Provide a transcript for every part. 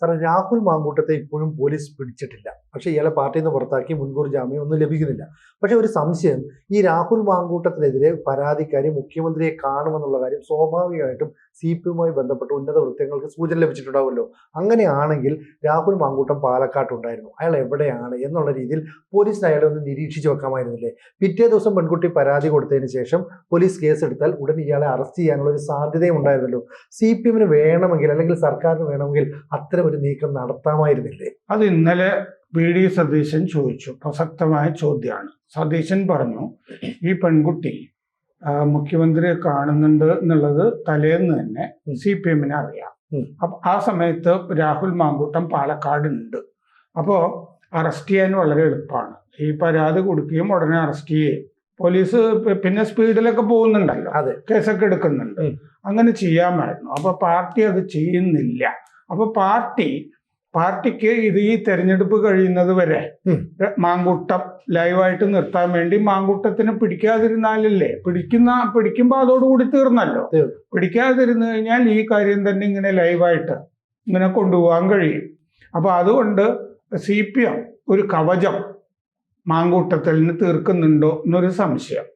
Sir Rahul മാങ്കൂട്ടത്തെ ഇപ്പോഴും police പിടിച്ചിട്ടില്ല. പക്ഷേ ഇയാളെ പാർട്ടിയിൽ നിന്ന് പുറത്താക്കി മുൻകൂർ ജാമ്യം ഒന്നും ലഭിക്കുന്നില്ല. പക്ഷേ ഒരു സംശയം ഈ രാഹുൽ മാങ്കൂട്ടത്തിനെതിരെ പരാതിക്കാരി മുഖ്യമന്ത്രിയെ കാണുമെന്നുള്ള കാര്യം സ്വാഭാവികമായിട്ടും സി പി എമ്മുമായി ബന്ധപ്പെട്ട് ഉന്നത വൃത്തങ്ങൾക്ക് സൂചന ലഭിച്ചിട്ടുണ്ടാവുമല്ലോ. അങ്ങനെയാണെങ്കിൽ രാഹുൽ മാങ്കൂട്ടം പാലക്കാട്ടുണ്ടായിരുന്നു. അയാൾ എവിടെയാണ് എന്നുള്ള രീതിയിൽ പോലീസിന് അയാളെ ഒന്ന് നിരീക്ഷിച്ച് വെക്കാമായിരുന്നില്ലേ? പിറ്റേ ദിവസം പെൺകുട്ടി പരാതി കൊടുത്തതിന് ശേഷം പോലീസ് കേസ് എടുത്താൽ ഉടൻ ഇയാളെ അറസ്റ്റ് ചെയ്യാനുള്ള ഒരു സാധ്യതയും ഉണ്ടായിരുന്നല്ലോ. സി പി എമ്മിന് വേണമെങ്കിൽ അല്ലെങ്കിൽ സർക്കാരിന് വേണമെങ്കിൽ അത്തരം ഒരു നീക്കം നടത്താമായിരുന്നില്ലേ? അത് ഇന്നലെ വി ഡി സതീശൻ ചോദിച്ചു. പ്രസക്തമായ ചോദ്യമാണ് സതീശൻ പറഞ്ഞു ഈ പെൺകുട്ടി മുഖ്യമന്ത്രിയെ കാണുന്നുണ്ട് എന്നുള്ളത് തലേന്ന് തന്നെ. സി പി എമ്മിനെ അറിയാം. അപ്പൊ ആ സമയത്ത് രാഹുൽ മാങ്കൂട്ടം പാലക്കാടുണ്ട്. അപ്പോൾ അറസ്റ്റ് ചെയ്യാൻ വളരെ എളുപ്പമാണ്. ഈ പരാതി കൊടുക്കുകയും ഉടനെ അറസ്റ്റ് ചെയ്യുകയും. പോലീസ് പിന്നെ സ്പീഡിലൊക്കെ പോകുന്നുണ്ടല്ലോ. അതെ. കേസൊക്കെ എടുക്കുന്നുണ്ട്. അങ്ങനെ ചെയ്യാമായിരുന്നു. അപ്പൊ പാർട്ടി അത് ചെയ്യുന്നില്ല. അപ്പൊ പാർട്ടി പാർട്ടിക്ക് ഇത് ഈ തെരഞ്ഞെടുപ്പ് കഴിയുന്നത് വരെ മാങ്കുട്ടം ലൈവായിട്ട് നിർത്താൻ വേണ്ടി മാങ്കൂട്ടത്തിന് പിടിക്കാതിരുന്നാലല്ലേ? പിടിക്കുന്ന പിടിക്കുമ്പോൾ അതോടുകൂടി തീർന്നല്ലോ. പിടിക്കാതിരുന്നു കഴിഞ്ഞാൽ ഈ കാര്യം തന്നെ ഇങ്ങനെ ലൈവായിട്ട് ഇങ്ങനെ കൊണ്ടുപോകാൻ കഴിയും. അപ്പൊ അതുകൊണ്ട് സി പി എം ഒരു കവചം മാങ്കൂട്ടത്തിന് തീർക്കുന്നുണ്ടോ എന്നൊരു സംശയം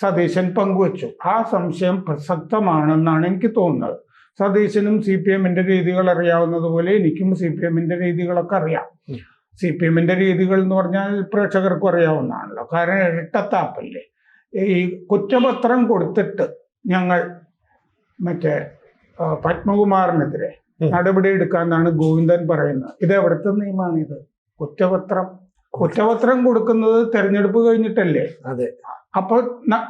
സതീശൻ പങ്കുവച്ചു. ആ സംശയം പ്രസക്തമാണെന്നാണ് എനിക്ക് തോന്നുന്നത്. സതീശനും സി പി എമ്മിന്റെ രീതികൾ അറിയാവുന്നതുപോലെ എനിക്കും സി പി എമ്മിന്റെ രീതികളൊക്കെ അറിയാം. സി പി എമ്മിന്റെ രീതികൾ എന്ന് പറഞ്ഞാൽ പ്രേക്ഷകർക്കും അറിയാവുന്നതാണല്ലോ. കാരണം ഇരട്ടത്താപ്പല്ലേ. ഈ കുറ്റപത്രം കൊടുത്തിട്ട് ഞങ്ങൾ മറ്റേ പത്മകുമാറിനെതിരെ. നടപടി എടുക്കാന്നാണ് ഗോവിന്ദൻ പറയുന്നത്. ഇത് എവിടുത്തെ നിയമമാണിത്? കുറ്റപത്രം കുറ്റപത്രം കൊടുക്കുന്നത് തെരഞ്ഞെടുപ്പ് കഴിഞ്ഞിട്ടല്ലേ? അതെ. അപ്പൊ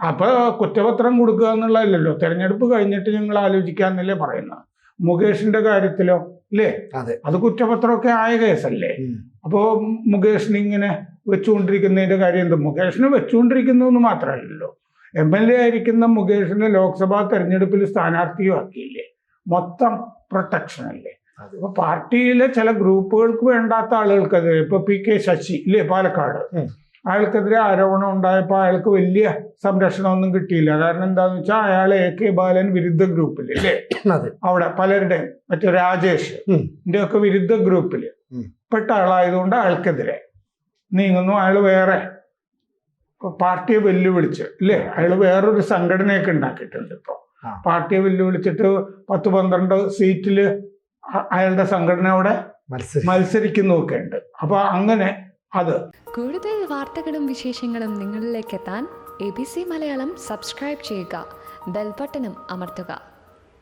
അപ്പൊ കുറ്റപത്രം കൊടുക്കുക എന്നുള്ളതല്ലോ തെരഞ്ഞെടുപ്പ് കഴിഞ്ഞിട്ട് ഞങ്ങൾ ആലോചിക്കാന്നല്ലേ പറയുന്നത്. മുകേഷിന്റെ കാര്യത്തിലോ അല്ലേ? അതെ. അത് കുറ്റപത്രമൊക്കെ ആയ കേസല്ലേ. അപ്പോ മുകേഷിന് ഇങ്ങനെ വെച്ചുകൊണ്ടിരിക്കുന്നതിന്റെ കാര്യം എന്ത്? മുകേഷിന് വെച്ചുകൊണ്ടിരിക്കുന്നു എന്ന് മാത്രമല്ലല്ലോ. എം എൽ എ ആയിരിക്കുന്ന മുകേഷിനെ ലോക്സഭാ തെരഞ്ഞെടുപ്പിൽ സ്ഥാനാർത്ഥിയും ആക്കിയില്ലേ മൊത്തം പ്രൊട്ടക്ഷൻ അല്ലേ അതെ. അപ്പൊ പാർട്ടിയിലെ ചില ഗ്രൂപ്പുകൾക്ക് വേണ്ടാത്ത ആളുകൾക്കെതിരെ ഇപ്പൊ പി കെ ശശി ഇല്ലേ പാലക്കാട്. അയാൾക്കെതിരെ ആരോപണം ഉണ്ടായപ്പോൾ അയാൾക്ക് വലിയ സംരക്ഷണമൊന്നും കിട്ടിയില്ല. കാരണം എന്താന്ന് വെച്ചാൽ അയാൾ എ കെ ബാലൻ വിരുദ്ധ ഗ്രൂപ്പിൽ അല്ലേ അവിടെ പലരുടെയും മറ്റേ രാജേഷ്. ഒക്കെ വിരുദ്ധ ഗ്രൂപ്പിൽ ഉം. പെട്ട ആളായതുകൊണ്ട് അയാൾക്കെതിരെ നീങ്ങുന്നു. അയാൾ വേറെ പാർട്ടിയെ വെല്ലുവിളിച്ച് ഇല്ലേ? അയാൾ വേറൊരു സംഘടനയൊക്കെ ഉണ്ടാക്കിയിട്ടുണ്ട് ഇപ്പൊ. പാർട്ടിയെ വെല്ലുവിളിച്ചിട്ട് പത്ത് പന്ത്രണ്ട് സീറ്റിൽ അയാളുടെ സംഘടനയോടെ മത്സരിക്കുന്നൊക്കെ ഉണ്ട് അപ്പൊ അങ്ങനെ അത്. കൂടുതൽ വാർത്തകളും വിശേഷങ്ങളും നിങ്ങളിലേക്ക് എത്താൻ A B C Malayalam subscribe ചെയ്യുക. ബെൽബട്ടനും അമർത്തുക.